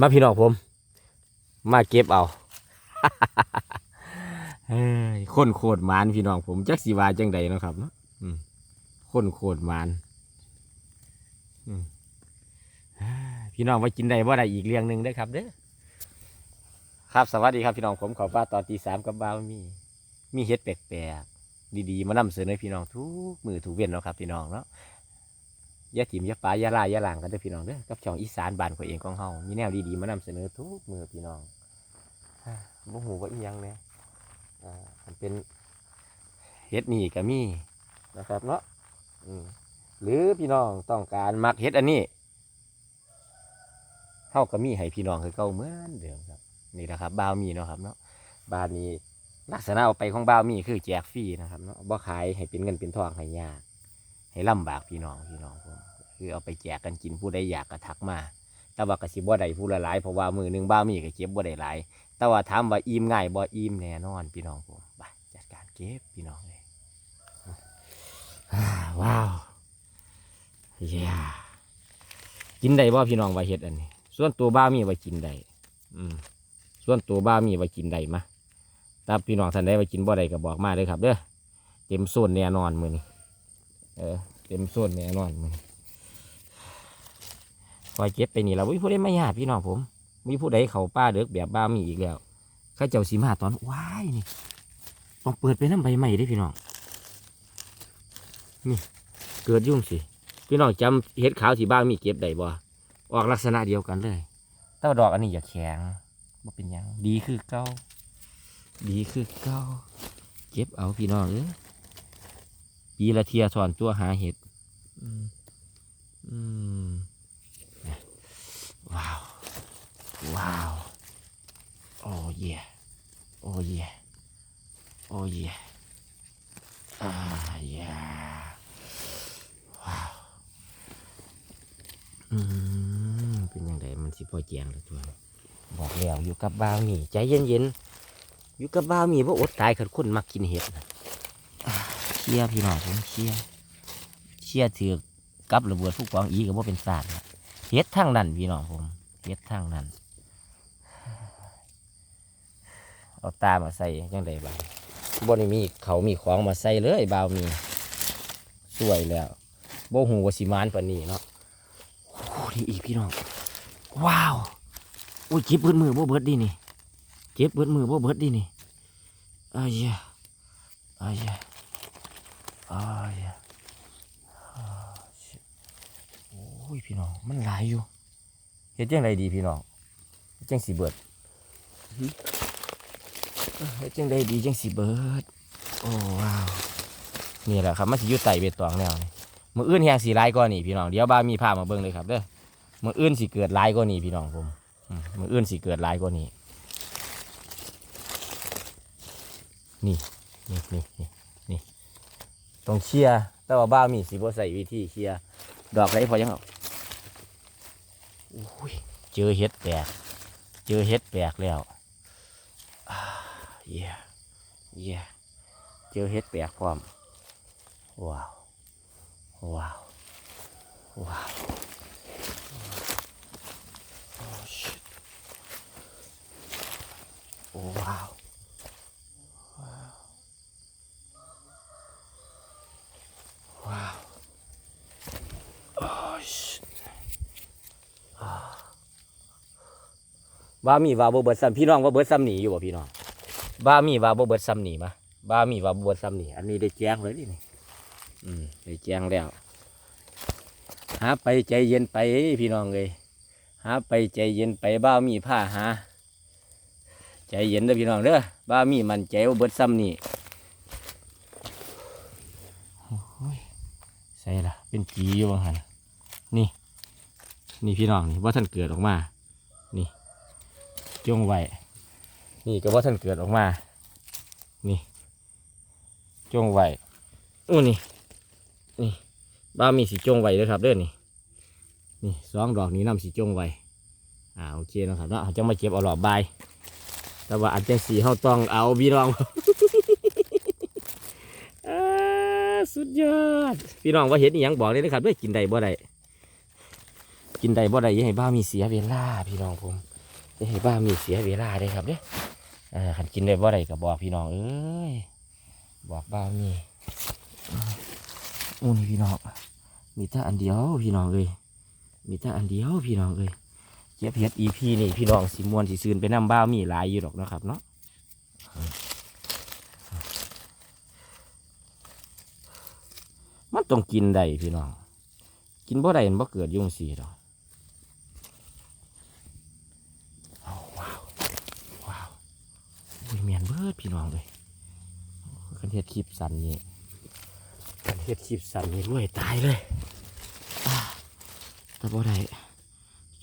มาพี่น้องผม มาเก็บเอาเฮ้ยคนโคตรมานพี่น้องผมจักสีวาจังใดนะครับเนาะคนโคตรมานพี่น้องว่ากินได้ว่าได้อีกเรื่องหนึ่งได้ครับเด้อครับสวัสดีครับพี่น้องผมขอป้าตอนตีสามกับบ้าวมี มีเฮ็ดแปลกๆดีๆ มานำเสนอให้พี่น้องทุกมือถูกเว้นเนาะครับพี่น้องเนาะ ย่าถิ่มอย่าปาอย่าลายอย่าหลังกันเด้อพี่น้องเด้อกับช่องอีสานบ้านของเองของเฮามีแนวดีๆมานำเสนอทุกมือพี่น้องอ่าบ่หูว่าอีหยังเนี่ยอ่ามันเป็นเฮ็ดนี่ก็มีนะครับเนาะอืมหรือพี่น้องต้องการมักเฮ็ดอันนี้เฮาก็มีให้พี่น้องคือเก่าเหมือนเดิมครับนี่แหละครับบ่าวมีเนาะครับเนาะบ้านนี้ลักษณะเอาไปของบ่าวมีคือแจกฟรีนะครับเนาะบ่ขายให้เป็นเงินเป็นทองให้ยาก ให้ลำบากพี่น้องพี่น้องผมคือเอาไปแจกกันกินผู้ใดอยากก็ทักมาแต่ว่ากสิบ่ได้ผู้ละหลายเพราะว่ามือหนึ่งบ่ามีก็เก็บบ่ได้หลาย แต่ว่าถามว่าอิ่มง่ายบ่อิ่มแน่นอนพี่น้องผมไปจัดการเก็บพี่น้องเลยว้าวเย้กินได้บ่พี่น้องว่าเฮ็ดอันนี้ ส่วนตัวบ่ามีว่ากินได้อืมส่วนตัวบ่ามีว่ากินได้มะถ้าพี่น้องท่านใดว่ากินบ่ได้ก็บอกมาเลยครับเด้อเต็มโซนแน่นอนมือนี้ เออเต็มโซนแน่นอนมือนี้คอยเก็บไปนี่แล้ววิผู้ใดไม่ยากพี่น้องผมมีผู้ใดเขาป้าเด็กแบบบ้ามีอีกแล้วข้าเจ้าสีมาตอนว้ายนี่ต้องเปิดไปน้ำใบใหม่ด้พี่น้องนี่เกิดยุ่งสิพี่น้องจำเห็ดขาวที่บ้านมีเก็บได้บ่ออกลักษณะเดียวกันเลยแต่ว่าดอกอันนี้อย่าแข็งบ่เป็นยังดีคือเก่าดีคือเก้าเก็บเอาพี่น้องเอ้ย ปีละเทียสอนตัวหาเห็ดอืมอืมนะว้าว ว้าว โอ้เย่โอ้เย่โอ้เย่อ่าเย่ว้าว อืม เป็นยังไงมันสิพอแจงแล้วตัวบอกแล้วอยู่กับบ่าวนี่ ใจเย็นๆ อยู่กับบ้าวมีว่าอดตายขันคนมักกินเห็ดนะอ่า เชี่ยพี่น้องผมเชี่ยเชี่ยถือกับระเบิดผู้กองอีกับว่าเป็นศาสตร์เห็ดทั้งนั้นพี่น้องผมเห็ดทั้งนั้นเอาตามาใส่ยังไงบ้างบนมีเขามีของมาใส่เลยบ่าวมีสวยแล้วโบหูวสิมานปานนี้เนาะโอ้โหนี่อีกพี่น้อง ว้าวอุ้ยจิบเบิดมือบ่เบิดดีนี่เจ็บเบิดมือบ่เบิดดินี่อ้ายะอ้ายะ อ้ายะอ้ายโอ้ยพี่น้องมันหลายอยู่เฮ็ดจังไดดีพี่น้องเฮ็ดจังสิเบิดหึเฮ็ดจังไดดีจังสิเบิดโอ้ว้าวนี่แหละครับมันสิอยู่ไตเบ็ดตองแนวนี่มืออื่นแหงสีลายกว่านี่พี่น้องเดี๋ยวบ้ามีภาพมาเบิ่งเลยครับเด้อมืออื่นสิเกิดลายกว่านี่พี่น้องผมอืมมืออื่นสิเกิดลายกว่านี้นี่นี่นี่นี่นี่ ต้องเชียร์แต่ว่าบ้ามีสิบ่ใส่วิธีเชียร์ดอกไรพอยังเอาโอ้ยเจอเห็ดแปลกเจอเห็ดแปลกแล้วอ่าเย่เย่เจอเห็ดแปลกพร้อมว้าว ว้าว ว้าวโอ้ shit โอ้ว้าว ว้าวโอ้ย บ้ามีว่าบ่เบิดซ้ำพี่น้องว่าเบิดซ้ำหนีอยู่บ่พี่น้องบ้ามีว่าบ่เบิดซ้ำหนีมาบ้ามีว่าบ่เบิดซ้ำหนีอันนี้ได้แจ้งเลยดินี่อืมได้แจ้งแล้วหาไปใจเย็นไปพี่น้องเลยหาไปใจเย็นไปบ้ามีผ้าหาใจเย็นเด้อพี่น้องเด้อบ้ามีมันใจว่าเบิดซ้ำหนีใส่ละเป็นกีอยู่บางหันนี่ นี่พี่น้องนี่ว่าท่านเกิดออกมานี่ จงไว้นี่ก็ว่าท่านเกิดออกมา นี่ จงไว้อู้นี่ นี่บ้ามีสีจงไว้ด้วยครับเด้อนี่ นี่สองดอกนี้นำสีจงไว้อ่าโอเคนะครับเนาะจะมาเก็บเอาหลอบใบแต่ว่าอันจังสีเขาต้องเอาพี่น้องอ่าสุดยอด พี่น้องว่าเห็นอหยังบอกเลยนะครับด้วยกินได้บ่ได้กินได้บ่ได้ยังให้บ้ามีเสียเวลาพี่น้องผม จะให้บ้ามีเสียเวลาเด้ครับเด้อ่าขันกินได้บ่ได้ก็บอกพี่น้องเอ้ยบอกบ้ามีอู้นี่พี่น้องมีแต่อันเดียวพี่น้องเอ้ยมีแต่อันเดียวพี่น้องเอ้ยเก็บเห็ดอีพีนี่พี่น้องสิมวนสิซืนไปนํบ้ามีหลายอยู่ดอกนะครับเนาะมันต้องกินได้พี่น้อง กินบ่ได้มันบ่เกิดยุ่งสีดอกเอาว้าวว้าวอุ้ยเมียนเบิด พี่น้องเลยกันเฮ็ดคลิปสันนี่กันเฮ็ดคลิปสันนี่รวยตายเลยแต่บ่ได้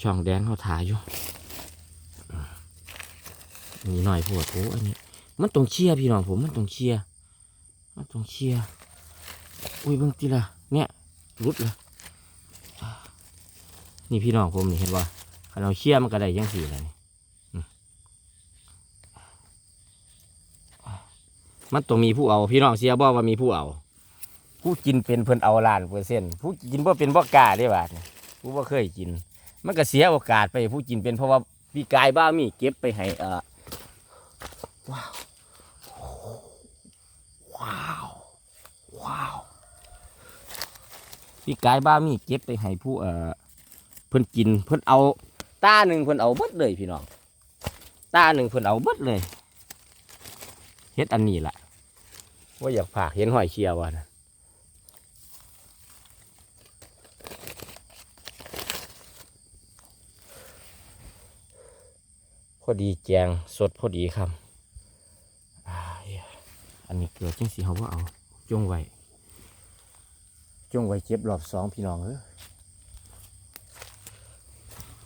ช่องแดงเขาถ่ายอยู่มนี่หน่อยโพดโอ้อันนี้ มันต้องเชียพี่น้องผมมันต้องเชียมันต้องเชียอุ้ยบางทีละเนี่ยรุดเลยนี่พี่น้องผมนี่เห็นว่าคันเราเชี่ยมันก็ได้ยังสี่เลยนี่อืม มันต้องมีผู้เอาพี่น้องเสียบอกว่ามีผู้เอา ผู้กินเป็นเพิ่นเอาล้านเปอร์เซ็นต์ผู้กินบ่เป็นบ่กล้าได้บาดผู้บ่เคยกิน มันก็เสียโอกาสไปผู้กินเป็นเพราะว่าพี่กายบ้ามีเก็บไปให้เอ่อว้าวว้าวว้าวพี่กายบ้ามีเก็บไปให้ผู้เอ่อเพิ่นกินเพิ่นเอาตาหนึ่งเพิ่นเอาเบิดเลยพี่น้องตาหนึ่งเพิ่นเอาเบิดเลย เฮ็ดอันนี้ล่ะว่าอยากผากเห็นหอยเชียวว่ะนะพอดีแจงสดพอดีครับอันนี้เกิดจังสีเขาว่าเอาจงไว้จงไว้เก็บรอบสองพี่น้องเอ้ย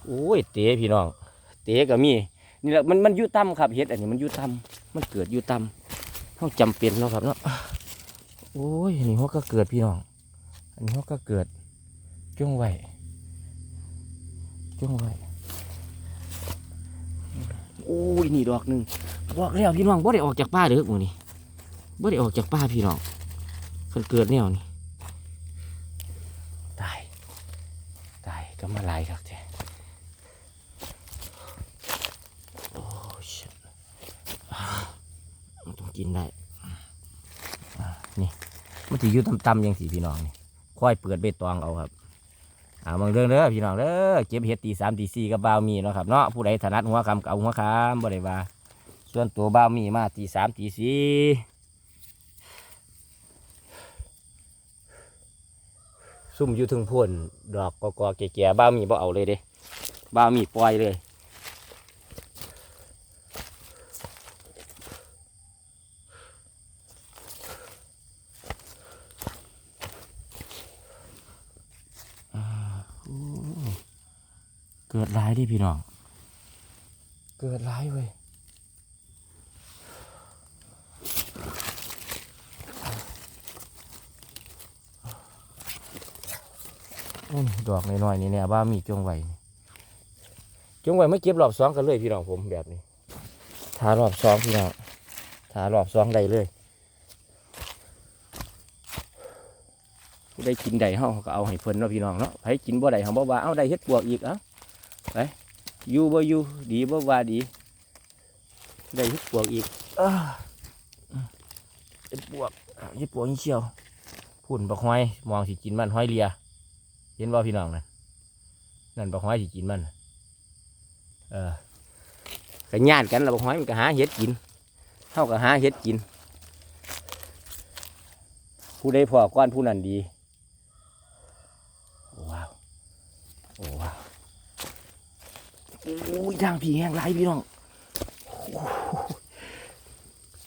โอ้ยเต๋พี่น้อง เต๋ก็มีนี่แหละมันมันยู่ต่ำครับเฮ็ดอันนี้มันยู่ต่ำมันเกิดยู่ต่ำ ต้องจำเป็นเนาะครับเนาะโอ้ยอันนี้เขาก็เกิดพี่น้อง อันนี้เขาก็เกิดจ้งไว้จ้งไว้โอ้ยนี่ดอกหนึ่งบอกแล้วพี่น้องบ่ได้ออกจากป่าเด้อหมูนี่บ่ได้ออกจากป่าพี่น้องเพิ่นเกิดแนวนี่ตายตายก็มาลายครับแท้ โอ้ชิตมันต้อง กินได้อ่านี่มันถืออยู่ต่ำๆยังสีพี่น้องนี่ค่อยเปิดเบ็ดตองเอาครับอ่าบางเรื่องเด้อพี่น้องเด้อเก็บเห็ดตีสามตีสี่กับบ่าวมีเนาะครับเนาะผู้ใดถนัดหัวคำก็เอาหัวคำบ่ได้ว่าส่วนตัวบ่าวมีมาตีสามตีสี่ซุ่มอยู่ถึงพ่นดอกกอๆแก่ๆบ่ามีบ่เอาเลยเด้บ่ามีปล่อยเลย เกิดร้ายดิพี่น้อง เกิดร้ายเว้ยดอกน้อยๆนี่เนี่ยบ้ามีจงไว้จงไว้ไม่เก็บรอบสองกันเลยพี่น้องผมแบบนี้ทารอบสองพี่น้องทารอบสองได้เลยผู้ได้กินได้เฮาก็เอาให้เพิ่นเนาะพี่น้องเนาะไผกินบ่ได้เฮาบ่ว่าเอาได้เฮ็ดปวกอีกเอ้า ไปอยู่บ่อยู่ดีบ่ว่าดี ได้เฮ็ดปวกอีกอ้าเฮ็ดปวกอ้าวเฮ็ดปวกนี่เชียวพุ่นบักห้อยมองสิกินมันห้อยเลีย เห็นบ่พี่น้องนะนั่นบักห้อยสิกินมันน่ะเออก็ญาติกันแล้วบักห้อยมันก็หาเห็ดกินเท่ากับหาเห็ดกิน ผู้ใดพอก้อนผู้นั้นดีโอ้ว้าวโอ้ว้าวโอ้ ยทางผีแห้งไรพี่น้อง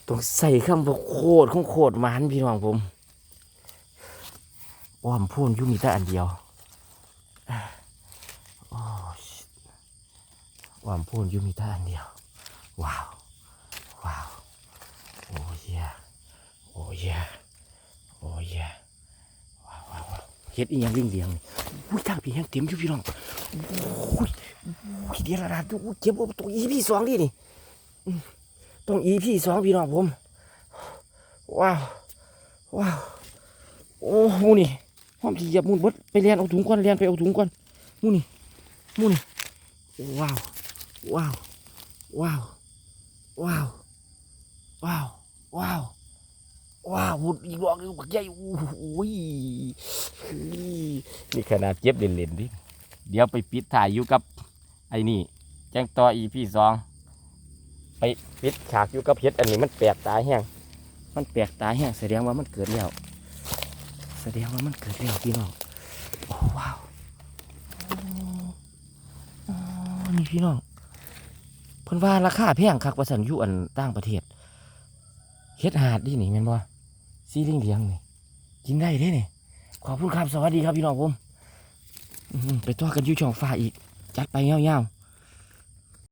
ต้องใส่คำว่าโคตรของโคตรมันพี่น้องผมอ้อมพูนยุ่มีแต่อันเดียวโอ้ชิตวามพูนอยูมีท่อันเดียว ว้าว ว้าว โอ้ยยโอ้ยยโอ้ยยว้าวว้าวว้าวเฮ็ดอีหยังเลี้ยงเลี้ยงอุ้ยทางพีแห้งเต็มอยู่พี่น้องโอ้ย เดียระดาดูเจ็บว่าตรงอีพี่สองดินี่ตรงอีพี่สองพี่น้องผม ว้าว ว้าว โอ้หมูนี่ห้อมที่เหยียบมุนบดไปเรียนเอาถุงก่อนเรียนไปเอาถุงก่อนมูนี่มูนี่ ว้าว ว้าว ว้าว ว้าว ว้าว ว้าวว้าวหุดอีกดอกนึงบักใหญ่โอ้ยนี่ขนาดเจ็บเล่นๆดิเดี๋ยวไปปิดถ่ายอยู่กับ อ้นี่แจ้งต่ออีพี่สองไปปิดฉากอยู่กับเห็ดอันนี้มันแปลกตาแห้งมันแปลกตาแห้งแสดงว่ามันเกิดแล้วแสดงว่ามันเกิดแล้วพี่น้องโอ้ว้าวนี่พี่น้องเพิ่นว่าราคาแพงคักว่าสันยู่อันต่างประเทศเฮ็ดหาดดินี่แม่นบ่ซีลิงเลียงนี่กินได้เด้นี่ขอบคุณครับสวัสดีครับพี่น้องผมไปต่อกันอยู่ช่องฟ้าอีก จัดไปยาว